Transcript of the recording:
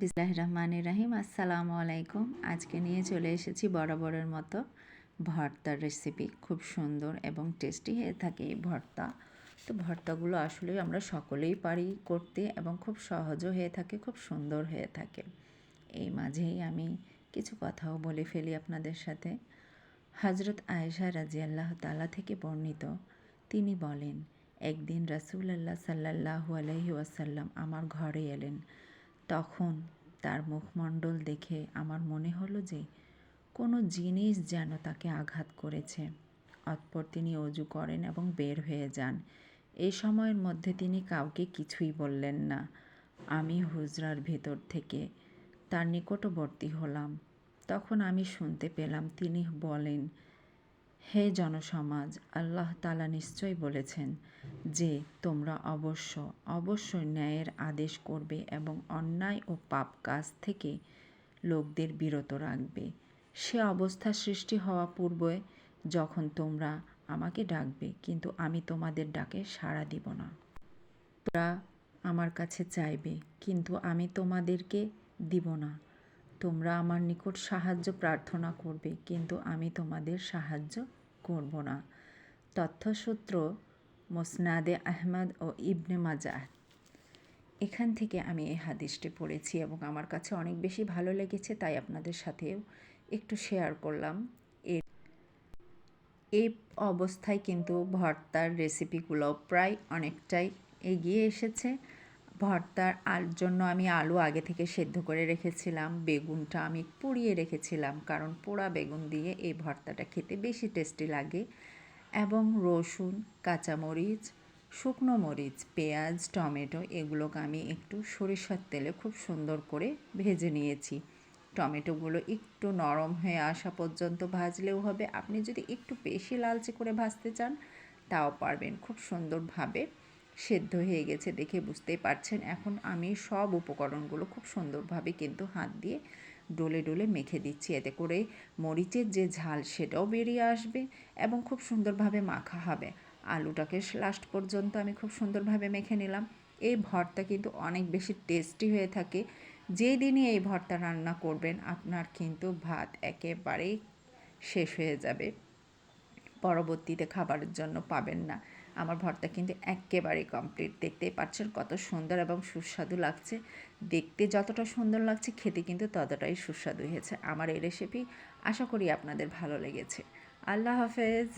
বিসলাহ রহমান রাহিম। আসসালামু আলাইকুম আজকে নিয়ে চলে এসেছি বরাবরের মতো ভর্তার রেসিপি খুব সুন্দর এবং টেস্টি হয়ে থাকে এই ভর্তা। তো ভর্তাগুলো আসলে আমরা সকলেই পারি করতে এবং খুব সহজও হয়ে থাকে, খুব সুন্দর হয়ে থাকে। এই মাঝেই আমি কিছু কথাও বলে ফেলি আপনাদের সাথে। হজরত আয়েশা রাজি আল্লাহ তালা থেকে বর্ণিত, তিনি বলেন, একদিন রাসুলাল্লাহ সাল্লাহু আলহি ওয়াসাল্লাম আমার ঘরে এলেন। তখন তার মুখমণ্ডল দেখে আমার মনে হলো যে কোনো জিনিস যেন তাকে আঘাত করেছে। অতপর তিনি অজু করেন এবং বের হয়ে যান। এই সময়ের মধ্যে তিনি কাউকে কিছুই বললেন না। আমি হুজরার ভেতর থেকে তার নিকটবর্তী হলাম। তখন আমি শুনতে পেলাম তিনি বলেন হে জনসমাজ, আল্লাহ তালা নিশ্চয় বলেছেন যে, তোমরা অবশ্য, অবশ্যই ন্যায়ের আদেশ করবে এবং অন্যায় ও পাপ কাজ থেকে লোকদের বিরত রাখবে। সে অবস্থা সৃষ্টি হওয়া পূর্বে যখন তোমরা আমাকে ডাকবে, কিন্তু আমি তোমাদের ডাকে সাড়া দিব না। তোমরা আমার কাছে চাইবে, কিন্তু আমি তোমাদেরকে দিব না। তোমরা আমার নিকট সাহায্য প্রার্থনা করবে, কিন্তু আমি তোমাদের সাহায্য করব না। তথ্যসূত্র মোসনাদে আহমদ ও ইবনে মাজাহ এখান থেকে আমি এই হাদিসটি পড়েছি এবং আমার কাছে অনেক বেশি ভালো লেগেছে, তাই আপনাদের সাথেও একটু শেয়ার করলাম। এর এই অবস্থায় কিন্তু ভর্তার রেসিপিগুলো প্রায় অনেকটাই এগিয়ে এসেছে। ভর্তার আল, জন্য আমি আলু আগে থেকে সেদ্ধ করে রেখেছিলাম, বেগুনটা আমি পুড়িয়ে রেখেছিলাম, কারণ পোড়া বেগুন দিয়ে এই ভর্তাটা খেতে বেশি টেস্টি লাগে। এবং রসুন, কাঁচামরিচ, শুকনো মরিচ, পেঁয়াজ, টমেটো এগুলোকে আমি একটু সরিষার তেলে খুব সুন্দর করে ভেজে নিয়েছি। টমেটোগুলো একটু নরম হয়ে আসা পর্যন্ত ভাজলেও হবে। আপনি যদি একটু বেশি লালচে করে ভাজতে চান, তাও পারবেন। খুব সুন্দরভাবে সেদ্ধ হয়ে গেছে দেখে বুঝতেই পারছেন। এখন আমি সব উপকরণগুলো খুব সুন্দরভাবে কিন্তু হাত দিয়ে ডলে ডলে মেখে দিচ্ছি। এতে করে মরিচের যে ঝাল সেটাও বেরিয়ে আসবে এবং খুব সুন্দরভাবে মাখা হবে। আলুটাকে লাস্ট পর্যন্ত আমি খুব সুন্দরভাবে মেখে নিলাম। এই ভর্তা কিন্তু অনেক বেশি টেস্টি হয়ে থাকে। যেই দিনই এই ভর্তা রান্না করবেন, আপনার কিন্তু ভাত একেবারেই শেষ হয়ে যাবে। পরবর্তীতে খাবারের জন্য পাবেন না। আমার ভর্তা কিন্তু একেবারে কমপ্লিট দেখতেই পাচ্ছেন কত সুন্দর এবং সুস্বাদু লাগছে। দেখতে যতটা সুন্দর লাগছে, খেতে কিন্তু ততটাই সুস্বাদু হয়েছে। আমার এই রেসিপি আশা করি আপনাদের ভালো লেগেছে। আল্লাহ হাফেজ।